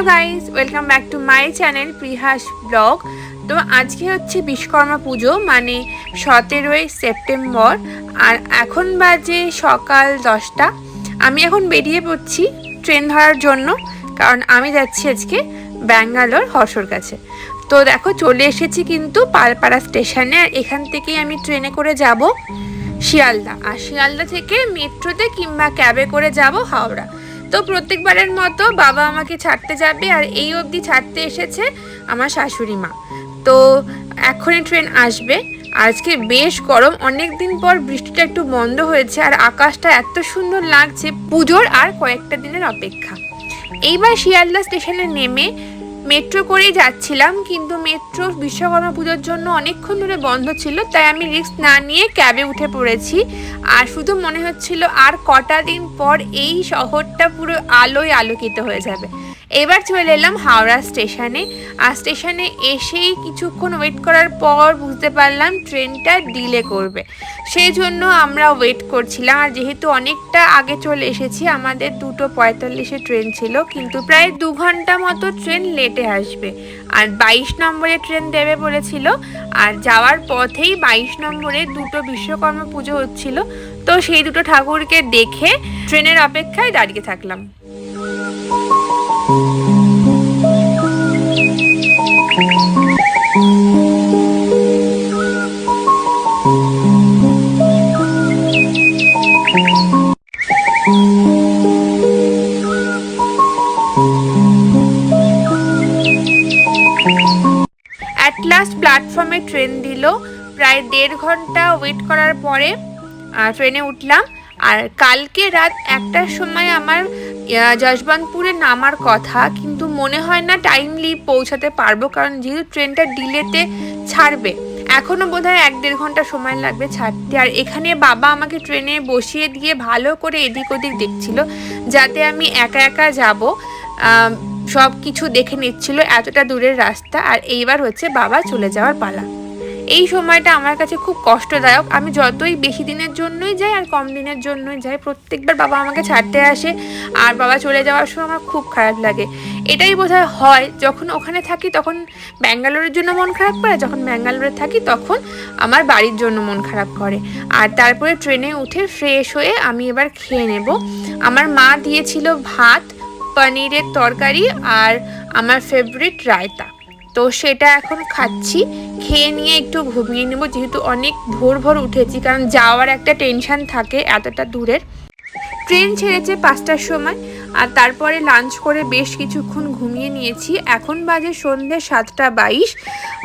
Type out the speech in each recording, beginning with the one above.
Hello guys, welcome back to my channel Prihas vlog. তো আজকে হচ্ছে বিশ্বকর্মা পুজো মানে সতেরোই সেপ্টেম্বর, আর এখন বাজে সকাল দশটা। আমি এখন বেরিয়ে পড়ছি ট্রেন ধরার জন্য, কারণ আমি যাচ্ছি আজকে ব্যাঙ্গালোর হর্ষর কাছে। তো দেখো, চলে এসেছি কিন্তু পালপাড়া স্টেশনে, আর এখান থেকেই আমি ট্রেনে করে যাব শিয়ালদা। আর শিয়ালদা থেকে মেট্রোতে কিংবা ক্যাবে করে যাব হাওড়া। তো প্রত্যেকবারের মতো বাবা আমাকে ছাড়তে যাবে আর এই অবধি ছাড়তে এসেছে আমার শাশুড়ি মা। তো এখনই ট্রেন আসবে। আজকে বেশ গরম অনেক দিন পর বৃষ্টিটা একটু বন্ধ হয়েছে আর আকাশটা এত সুন্দর লাগছে, পুজোর আর কয়েকটা দিনের অপেক্ষা। এইবার শিয়ালদা স্টেশনে নেমে মেট্রো করেই যাচ্ছিলাম, কিন্তু মেট্রো বিশ্বকর্মা পুজোর জন্য অনেকক্ষণ ধরে বন্ধ ছিল, তাই আমি রিক্স না নিয়ে ক্যাবে উঠে পড়েছি। আর শুধু মনে হচ্ছিল, আর কটা দিন পর এই শহরটা পুরো আলোয় আলোকিত হয়ে যাবে। এবার চলে এলাম হাওড়া স্টেশনে। আর স্টেশনে এসেই কিছুক্ষণ ওয়েট করার পর বুঝতে পারলাম ট্রেনটা ডিলে করবে। সেই জন্য আমরা ওয়েট করছিলাম। আর যেহেতু অনেকটা আগে চলে এসেছি, আমাদের দুটো পঁয়তাল্লিশে ট্রেন ছিল, কিন্তু প্রায় দু ঘণ্টা মতো ট্রেন লেটে আসবে। আর বাইশ নম্বরে ট্রেন দেবে বলেছিল। আর যাওয়ার পথেই বাইশ নম্বরে দুটো বিশ্বকর্মা পুজো হচ্ছিল। তো সেই দুটো ঠাকুরকে দেখে ট্রেনের অপেক্ষায় দাঁড়িয়ে থাকলাম। প্ল্যাটফর্মে ট্রেন দিল। প্রায় দেড় ঘণ্টা ওয়েট করার পরে ট্রেনে উঠলাম। আর কালকে রাত একটার সময় আমার যশবন্তপুরে নামার কথা, কিন্তু মনে হয় না টাইমলি পৌঁছাতে পারব, কারণ যেহেতু ট্রেনটা ডিলেতে ছাড়বে এখনও বোধহয় এক দেড় ঘণ্টা সময় লাগবে ছাড়তে। আর এখানে বাবা আমাকে ট্রেনে বসিয়ে দিয়ে ভালো করে এদিক ওদিক দেখছিল, যাতে আমি একা একা যাব। সব কিছু দেখে নিচ্ছিল এতটা দূরের রাস্তা আর এইবার হচ্ছে বাবা চলে যাওয়ার পালা। এই সময়টা আমার কাছে খুব কষ্টদায়ক। আমি যতই বেশি দিনের জন্যই যাই আর কম দিনের জন্যই যাই, প্রত্যেকবার বাবা আমাকে ছাড়তে আসে আর বাবা চলে যাওয়ার সময় আমার খুব খারাপ লাগে। এটাই বোধহয় হয়, যখন ওখানে থাকি তখন ব্যাঙ্গালোরের জন্য মন খারাপ করে, যখন ব্যাঙ্গালোরে থাকি তখন আমার বাড়ির জন্য মন খারাপ করে। আর তারপরে ট্রেনে উঠে ফ্রেশ হয়ে আমি এবার খেয়ে নেব। আমার মা দিয়েছিল ভাত পনিরের তরকারি আর আমার ফেভারিট রায়তা। তো সেটা এখন খাচ্ছি, খেয়ে নিয়ে একটু ঘুমিয়ে নেব, যেহেতু অনেক ভোর ভোর উঠেছি, কারণ যাওয়ার একটা টেনশন থাকে এতটা দূরের। ট্রেন ছেড়েছে পাঁচটার সময়, আর তারপরে লাঞ্চ করে বেশ কিছুক্ষণ ঘুমিয়ে নিয়েছি। এখন বাজে সন্ধ্যে সাতটা বাইশ,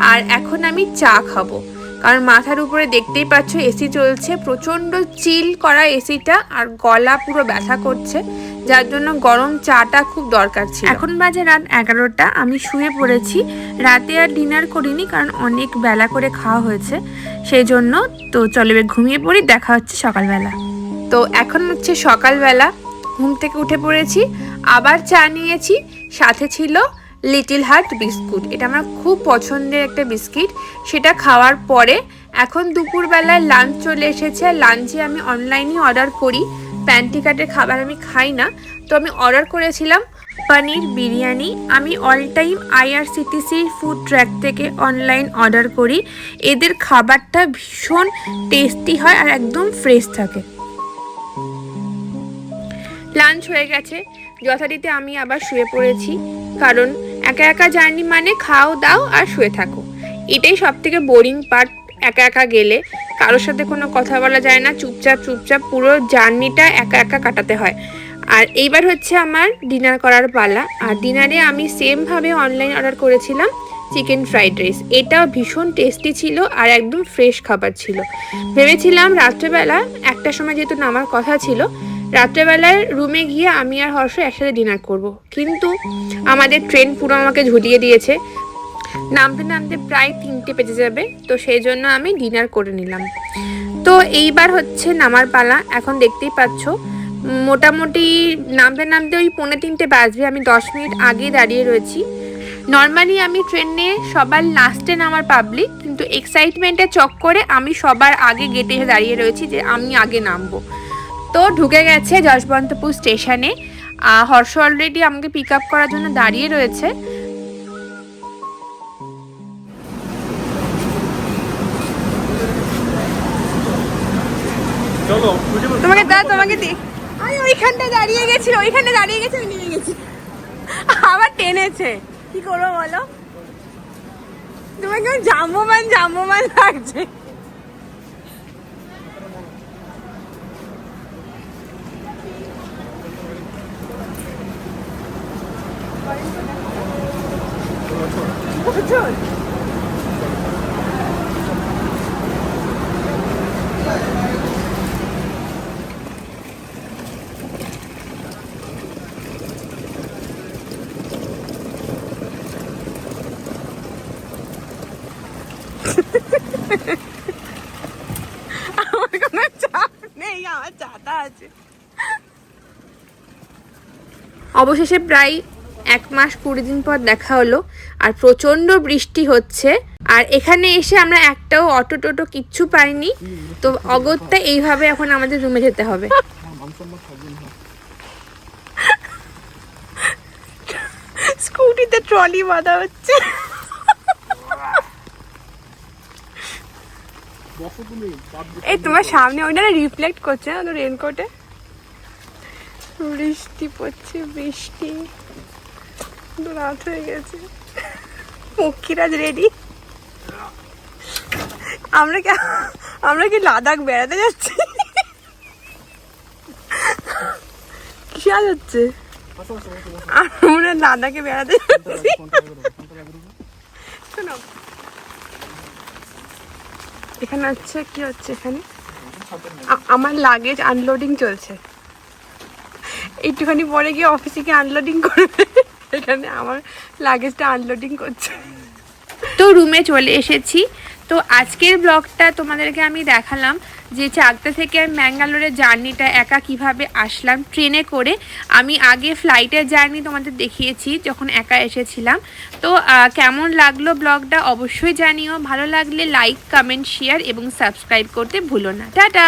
আর এখন আমি চা খাব। কারণ মাথার উপরে দেখতেই পাচ্ছ, এসি চলছে, প্রচণ্ড চিল করা এসিটা, আর গলা পুরো ব্যথা করছে। যার জন্য গরম চাটা খুব দরকার ছিল। এখন বাজে রাত এগারোটা আমি শুয়ে পড়েছি। রাতে আর ডিনার করিনি কারণ অনেক বেলা করে খাওয়া হয়েছে। সেই জন্য তো চলো ঘুমিয়ে পড়ি দেখা হচ্ছে সকালবেলা। তো এখন হচ্ছে সকালবেলা ঘুম থেকে উঠে পড়েছি। আবার চা নিয়েছি সাথে ছিল লিটিল হার্ট বিস্কুট। এটা আমার খুব পছন্দের একটা বিস্কিট। সেটা খাওয়ার পরে এখন দুপুরবেলায় লাঞ্চ চলে এসেছে। আর লাঞ্চে আমি অনলাইনে অর্ডার করি। প্যান্টি কাটের খাবার আমি খাই না। তো আমি অর্ডার করেছিলাম পনির বিরিয়ানি। আমি all time IRCTC food track থেকে অনলাইন অর্ডার করি। এদের খাবারটা ভীষণ টেস্টি হয় আর একদম ফ্রেশ থাকে। লাঞ্চ হয়ে গেছে। যথারীতি আমি আবার শুয়ে পড়েছি। কারণ একা একা জার্নি মানে খাও দাও আর শুয়ে থাকো। এটাই সব থেকে বোরিং পার্ট একা একা গেলে। কারোর সাথে কোনো কথা বলা যায় না, চুপচাপ চুপচাপ পুরো জার্নিটা একা একা কাটাতে হয়। আর এইবার হচ্ছে আমার ডিনার করার পালা। আর ডিনারে আমি সেমভাবে অনলাইন অর্ডার করেছিলাম চিকেন ফ্রাইড রাইস। এটাও ভীষণ টেস্টি ছিল আর একদম ফ্রেশ খাবার ছিল। ভেবেছিলাম রাত্রেবেলা, একটা সময় যেহেতু নামার কথা ছিল রাত্রেবেলায় রুমে গিয়ে আমি আর হর্ষ একসাথে ডিনার করব। কিন্তু আমাদের ট্রেন পুরো আমাকে ঝুলিয়ে দিয়েছে। নামতে নামতে প্রায় তিনটে বেজে যাবে, তো সেই জন্য আমি ডিনার করে নিলাম। তো এইবার হচ্ছে নামার পালা, এখন দেখতেই পাচ্ছ, মোটামুটি নামতে নামতে ওই পৌনে তিনটে বাজবে, আমি দশ মিনিট আগে দাঁড়িয়ে রয়েছি। নর্মালি আমি ট্রেনে সবার লাস্টে নামার পাবলিক কিন্তু এক্সাইটমেন্টের চক্করে আমি সবার আগে গেটে দাঁড়িয়ে রয়েছি যে আমি আগে নামবো। তো ঢুকে গেছে যশবন্তপুর স্টেশনে হর্ষ অলরেডি আমাকে পিক আপ করার জন্য দাঁড়িয়ে রয়েছে। চলো তোমাকে দা তোমাকে দি। আমি ওইখানটা দাঁড়িয়ে গেছি ওইখানে দাঁড়িয়ে গেছি আমি নিয়ে গেছি। আবার টেনেছে। কি করব বলো? তোমাকে জাম্বমান জাম্বমান লাগছে বছর আমার কোনো আমার আছে অবশেষে প্রায় এক মাস কুড়ি দিন পর দেখা হলো আর প্রচণ্ড বৃষ্টি হচ্ছে আর এখানে এসে আমরা একটাও অটো টোটো কিচ্ছু পাইনি। তো অগত্যা এইভাবে এখন আমাদের রুমে যেতে হবে। স্কুটিতে ট্রলি বাঁধা হচ্ছে। এই তোমার সামনে ওইটা রিফ্লেক্ট করছে না তো রেনকোটে বৃষ্টি পড়ছে বৃষ্টি। রাত হয়ে গেছে। পক্ষীরাজ রেডি আমরা কি আমরা কি লাদাখ বেড়াতে যাচ্ছি? কি সাজ হচ্ছে। আমরা লাদাখে বেড়াতে যাচ্ছি। শোনো এখানে হচ্ছে কি হচ্ছে এখানে? আমার লাগেজ আনলোডিং চলছে। একটুখানি পরে গিয়ে অফিসে গিয়ে আনলোডিং করবে। এখানে আমার লাগেজটা আনলোডিং করছে। তো রুমে চলে এসেছি। তো আজকের ব্লগটা তোমাদেরকে আমি দেখালাম যে চাকদা থেকে আমি ম্যাঙ্গালোরের জার্নিটা একা কীভাবে আসলাম ট্রেনে করে। আমি আগে ফ্লাইটের জার্নি তোমাদের দেখিয়েছি, যখন একা এসেছিলাম। তো কেমন লাগল ব্লগটা অবশ্যই জানিও। ভালো লাগলে লাইক কমেন্ট শেয়ার এবং সাবস্ক্রাইব করতে ভুলো না। টাটা!